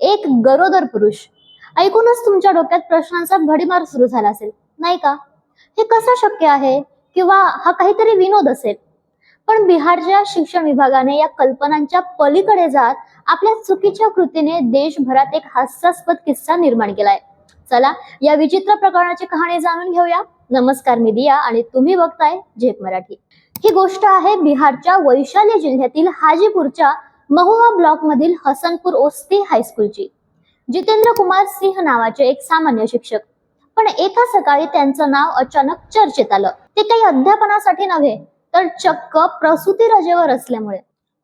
एक गरोदर पुरुष. ऐकूनच तुमच्या डोक्यात प्रश्नांचा भडीमार सुरू झाला असेल नाही का? हे कसं शक्य आहे? किंवा हा काहीतरी विनोद असेल? पण बिहारच्या शिक्षण विभागाने या कल्पनांच्या पलीकडे जात आपल्या चुकीच्या कृतीने देशभरात एक हास्यास्पद किस्सा निर्माण केलाय. चला या विचित्र प्रकरणाची कहाणी जाणून घेऊया. नमस्कार मी दिया आणि तुम्ही बघताय झेप मराठी. ही गोष्ट आहे बिहारच्या वैशाली जिल्ह्यातील हाजीपूरच्या महुआ ब्लॉक मधील हसनपूर ओस्ती हायस्कूलची जितेंद्र कुमार सिंह नावाचे एक सामान्य शिक्षक. पण एका सकाळी त्यांचं नाव अचानक चर्चेत आलं. ते काही अध्यापनासाठी नव्हे तर चक्क प्रसूती रजेवर असल्यामुळे.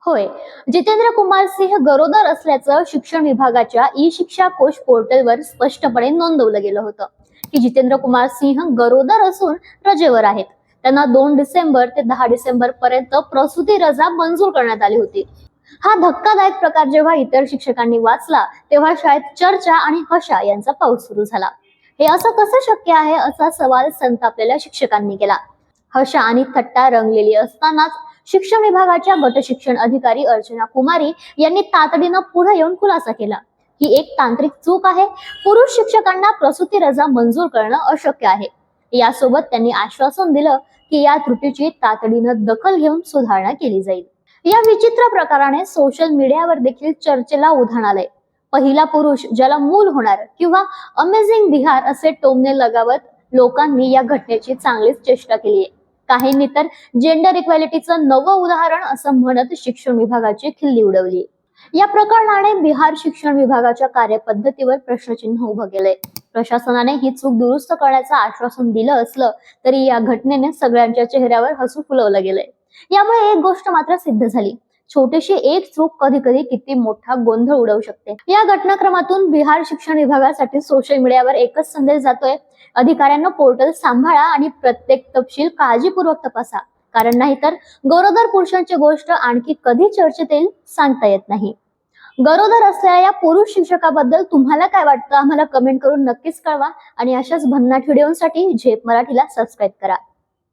होय जितेंद्र कुमार सिंह गरोदर असल्याचं शिक्षण विभागाच्या ई शिक्षा कोश पोर्टलवर स्पष्टपणे नोंदवलं गेलं होतं की जितेंद्र कुमार सिंह गरोदर असून रजेवर आहेत. त्यांना दोन डिसेंबर ते दहा डिसेंबर पर्यंत प्रसूती रजा मंजूर करण्यात आली होती. हा धक्कादायक प्रकार जेव्हा इतर शिक्षकांनी वाचला तेव्हा शाळेत चर्चा आणि हशा यांचा पाऊस सुरू झाला. हे असं कसं शक्य आहे असा सवाल संतापलेल्या शिक्षकांनी केला. हशा आणि थट्टा रंगलेली असतानाच शिक्षण विभागाच्या गट शिक्षण अधिकारी अर्चना कुमारी यांनी तातडीनं पुढे येऊन खुलासा केला. ही एक तांत्रिक चूक आहे. पुरुष शिक्षकांना प्रसूती रजा मंजूर करणं अशक्य आहे. यासोबत त्यांनी आश्वासन दिलं की या त्रुटीची तातडीनं दखल घेऊन सुधारणा केली जाईल. या विचित्र प्रकाराने सोशल मीडियावर देखील चर्चेला उधाण आलंय. पहिला पुरुष ज्याला मूल होणार किंवा अमेझिंग बिहार असे टोमने लगावत लोकांनी या घटनेची चांगलीच चेष्टा केली आहे. काहींनी तर जेंडर इक्वॅलिटीचं नवं उदाहरण असं म्हणत शिक्षण विभागाची खिल्ली उडवली या प्रकरणाने बिहार शिक्षण विभागाच्या कार्यपद्धतीवर प्रश्नचिन्ह उभं केलंय. प्रशासनाने ही चूक दुरुस्त करण्याचं आश्वासन दिलं असलं तरी या घटनेने सगळ्यांच्या चेहऱ्यावर हसू फुलवलं गेलंय. यामुळे एक गोष्ट मात्र सिद्ध झाली. छोटीशी एक चूक कधी कधी किती मोठा गोंधळ उडवू शकते. या घटनाक्रमातून बिहार शिक्षण विभागासाठी सोशल मीडियावर एकच संदेश जातोय. अधिकाऱ्यांना पोर्टल सांभाळा आणि प्रत्येक तपशील काळजीपूर्वक तपासा. कारण नाहीतर गरोदर पुरुषांची गोष्ट आणखी कधी चर्चेत येईल सांगता येत नाही. गरोदर असलेल्या या पुरुष शिक्षकाबद्दल तुम्हाला काय वाटतं? आम्हाला कमेंट करून नक्कीच कळवा आणि अशाच भन्नाट व्हिडिओसाठी झेप मराठीला सबस्क्राईब करा.